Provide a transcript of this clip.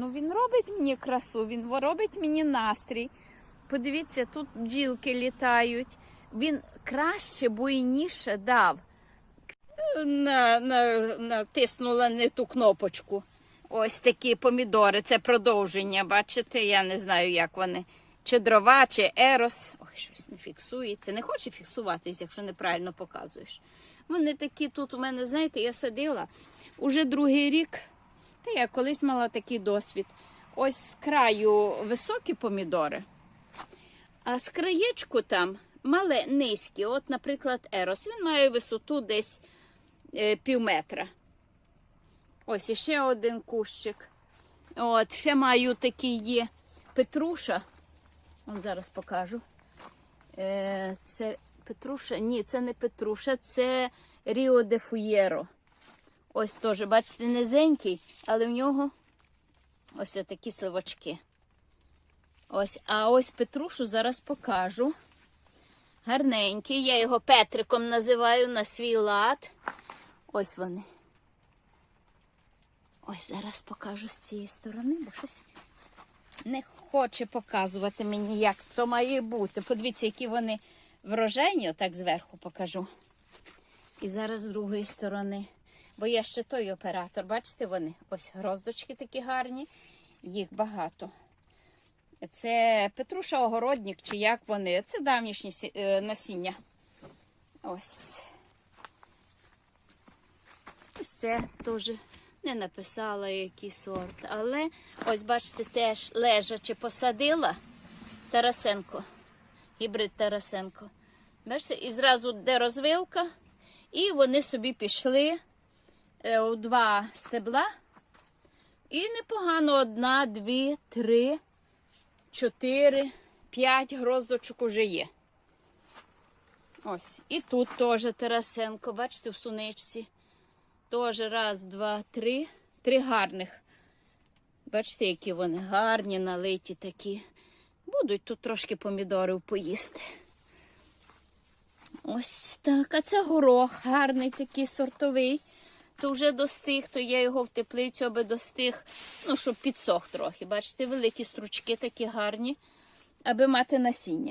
Ну, він робить мені красу, він робить мені настрій. Подивіться, тут бджілки літають. Він краще, буйніше дав. На, на, натиснула не ту кнопочку. Ось такі помідори. Це продовження. Бачите, я не знаю, як вони. Чи дрова, чи ерос. Ой, щось не фіксується. Не хоче фіксуватись, якщо неправильно показуєш. Вони такі тут у мене, знаєте, я садила уже другий рік. Та я колись мала такий досвід. Ось з краю високі помідори, а з краєчку там мале низькі. От, наприклад, ерос. Він має висоту десь е, пів метра. Ось іще один кущик. От, ще маю такий є Петруша. От зараз покажу. Е, це Петруша? Ні, це не Петруша, це Ріо де Фуєро. Ось теж, бачите, низенький, але в нього ось такі сливочки. Ось, а ось Петрушу зараз покажу. Гарненький. Я його Петриком називаю на свій лад. Ось вони. Ось зараз покажу з цієї сторони, бо щось не хоче показувати мені, як то має бути. Подивіться, які вони врожайні, отак зверху покажу. І зараз з другої сторони. Бо я ще той оператор, бачите, вони ось гроздочки такі гарні, їх багато. Це Петруша Огородник, чи як вони. Це давнішні е, насіння. Ось. Ось це теж не написала, який сорт. Але ось, бачите, теж лежачи посадила Тарасенко. Гібрид Тарасенко. Бачите, і зразу де розвилка, і вони собі пішли у два стебла. І непогано одна, дві, три, чотири, п'ять гроздочок уже є. Ось. І тут теж Тарасенко, бачите, в суничці. Теж раз, два, три. Три гарних. Бачите, які вони гарні, налиті такі. Будуть тут трошки помідорів поїсти. Ось так. А це горох гарний такий сортовий. То вже достиг, то я його в теплицю, аби достиг, ну, щоб підсох трохи. Бачите, великі стручки такі гарні, аби мати насіння.